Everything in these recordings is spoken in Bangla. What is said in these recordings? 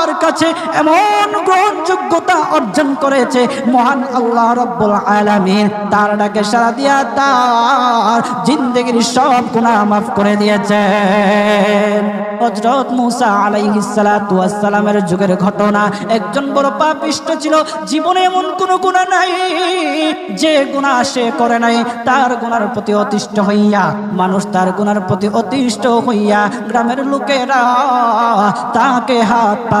আল্লাহর কাছে এমন গ্রহণযোগ্যতা অর্জন করেছে, মহান আল্লাহ রব্বুল আলামিন। তার ডাকে সারা দিয়া তার জিন্দগির সব গুনাহ মাফ করে দিয়েছেন। হযরত মুসা আলাইহিস সালাতু ওয়াস সালামের যুগের ঘটনা, একজন বড় পাপিষ্ট ছিল, জীবনে এমন কোনো গুনাহ নাই যে গুনাহ সে করে নাই। তার গুনার প্রতি অতিষ্ঠ হইয়া, মানুষ তার গুনার প্রতি অতিষ্ঠ হইয়া, গ্রামের লোকেরা তাকে হাত পা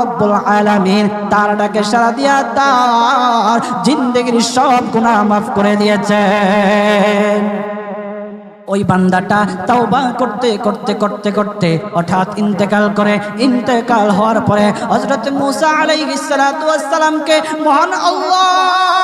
রব্বুল আলামিন তার ডাকে দিয়া তার জিন্দগির সব মাফ করে দিয়েছেন। ওই বান্দাটা তাওবা করতে করতে করতে করতে হঠাৎ ইন্তেকাল করে, ইন্তেকাল হওয়ার পরে হযরত মুসা আলাইহিস সালাতু মহান আল্লাহ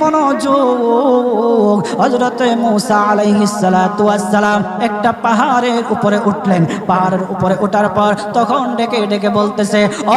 মনোযোগ হজরতে মুসা আলাইহিস সালাতু ওয়াসসালাম একটা পাহাড়ের উপরে উঠলেন। পাহাড়ের উপরে উঠার পর তখন ডেকে ডেকে বলতেছে, ও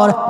পয়গম্বর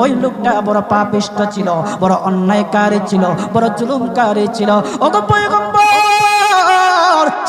ওই লোকটা বড় পাপিষ্ট ছিল বড় অন্যায়কারী ছিল বড় জুলুমকারী ছিল। ওগো পয়গম্বর!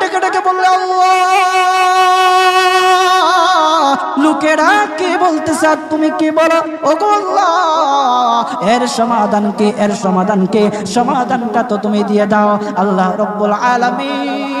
ডেকে ডেকে বললে লোকেরা কে বলতে আর তুমি কি বলো? ও এর সমাধান কে? এর সমাধান কে? সমাধানটা তো তুমি দিয়ে দাও। আল্লাহ রব্বুল আলামিন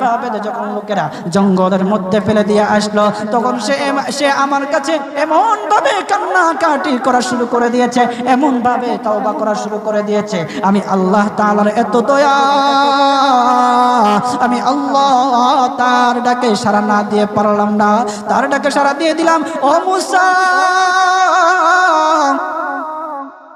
পা বেঁধে যখন লোকেরা জঙ্গলের মধ্যে ফেলে দিয়ে আসলো, তখন সে সে আমার কাছে এমন ভাবে কান্নাকাটি করা শুরু করে দিয়েছে এমন ভাবে তওবা করা শুরু করে দিয়েছে, আমি আল্লাহ তাআলার এত দয়া, আমি আল্লাহ তার ডাকে সারা না দিয়ে পারলাম না, তার ডাকে সারা দিয়ে দিলাম, ও মুসা!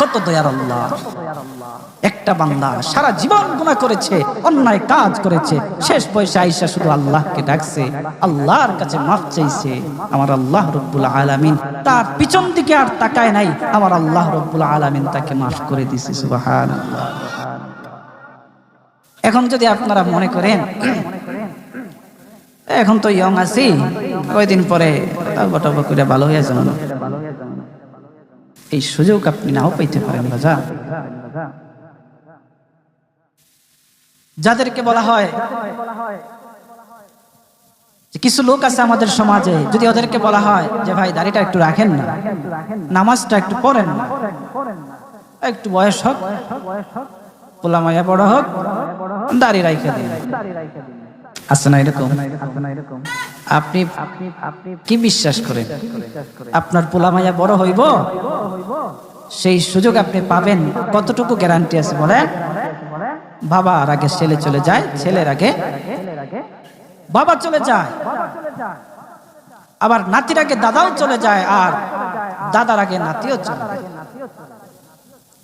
কত দয়ার আল্লাহ। একটা বান্দা সারা জীবন গুণা করেছে, অন্যায় কাজ করেছে, শেষ বয়সে আইসা শুধু আল্লাহকে ডাকছে, আল্লাহর কাছে মাফ চাইছে। আমার আল্লাহ রব্বুল আলামিন তার পিছন দিকে আর তাকায় নাই, আমার আল্লাহ রব্বুল আলামিন তাকে মাফ করে দিছে, সুবহানাল্লাহ। এখন যদি আপনারা মনে করেন, এখন তো ইয়ং আছি কয়দিন পরে করে ভালো হয়ে যাবেন এই সুযোগ আপনি নাও পাইতে পারেন, রাজা। যাদেরকে বলা হয় কিছু লোক আছে আমাদের সমাজে, যদি ওদেরকে বলা হয় যে ভাই, দাড়িটা একটু রাখেন না, নামাজটা একটু পড়েন না, একটু বয়স হোক পোলা মায়া বড় হোক, দাড়ি রাইখে দিন। আছে না এরকম? আপনি, কি বিশ্বাস করেন? আপনার পোলা মায়া বড় হইব? সেই সুযোগ আপনি পাবেন। কতটুকু গ্যারান্টি আছে বলেন? বাবার আগে ছেলে চলে যায়, ছেলের আগে বাবা চলে যায়। আবার নাতির আগে দাদাও চলে যায় আর দাদার আগে নাতিও চলে যায়।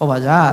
ও বাজার।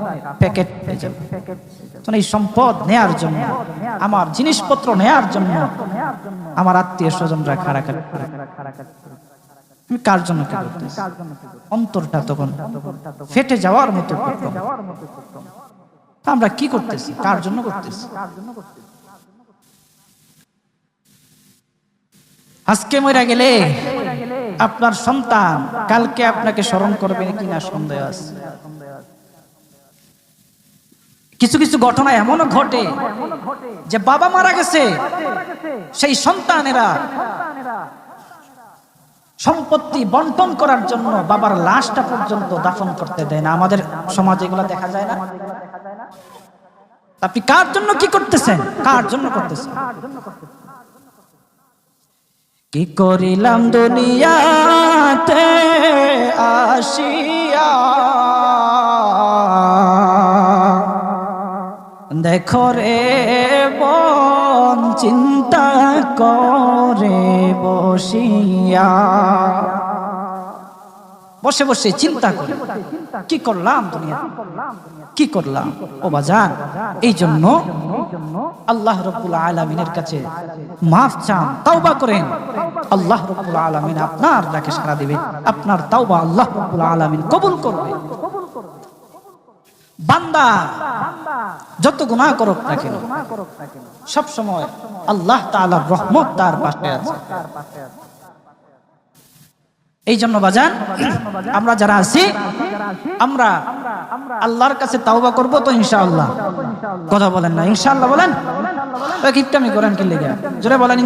প্যাকেট পেয়ে এই সম্পদ নেয়ার জন্য, আমার জিনিসপত্র নেয়ার জন্য, আমার আত্মীয় স্বজনরা করে। আমি কার জন্য অন্তরটা তখন ফেটে যাওয়ার মতো আমরা কি করতেছি? কার জন্য করতেছি? আজকে মরে গেলে আপনার সন্তান কালকে আপনাকে স্মরণ করবেন কিনা সন্দেহ আছে। কিছু কিছু ঘটনা এমনও ঘটে যে বাবা মারা গেছে, সেই সন্তানেরা সম্পত্তি বন্টন করার জন্য বাবার লাশটা পর্যন্ত দাফন করতে দেয় না। আমাদের সমাজে এগুলো দেখা যায় না। আপনি কার জন্য কি করতেছেন? কার জন্য করতেছেন? কি করিলাম দুনিয়াতে আসিয়া দেখো রে বন, চিন্তা করে বসিয়া। বসে বসে চিন্তা করে। কি করলাম দুনিয়া? কি করলাম? ও বাজান, এই জন্য আল্লাহ রব্বুল আলমিনের কাছে মাফ চান, তাওবা করেন। আল্লাহ রব্বুল আলমিন আপনার ডাকে সারা দেবে আপনার তাওবা আল্লাহ রব্বুল আলমিন কবুল করবে। বান্দা, যত গুনাহ করুক না কেন, সব সময় আল্লাহ তাআলার রহমত তার পাশে আছে। এই জন্য বাজান, আমরা যারা আছি, আমরা আল্লাহর কাছে তাওবা করব তো ইনশাআল্লাহ। কথা বলেন না, ইনশাআল্লাহ বলেন? কিপটামি করেন কি লেগে? জোরে বলেন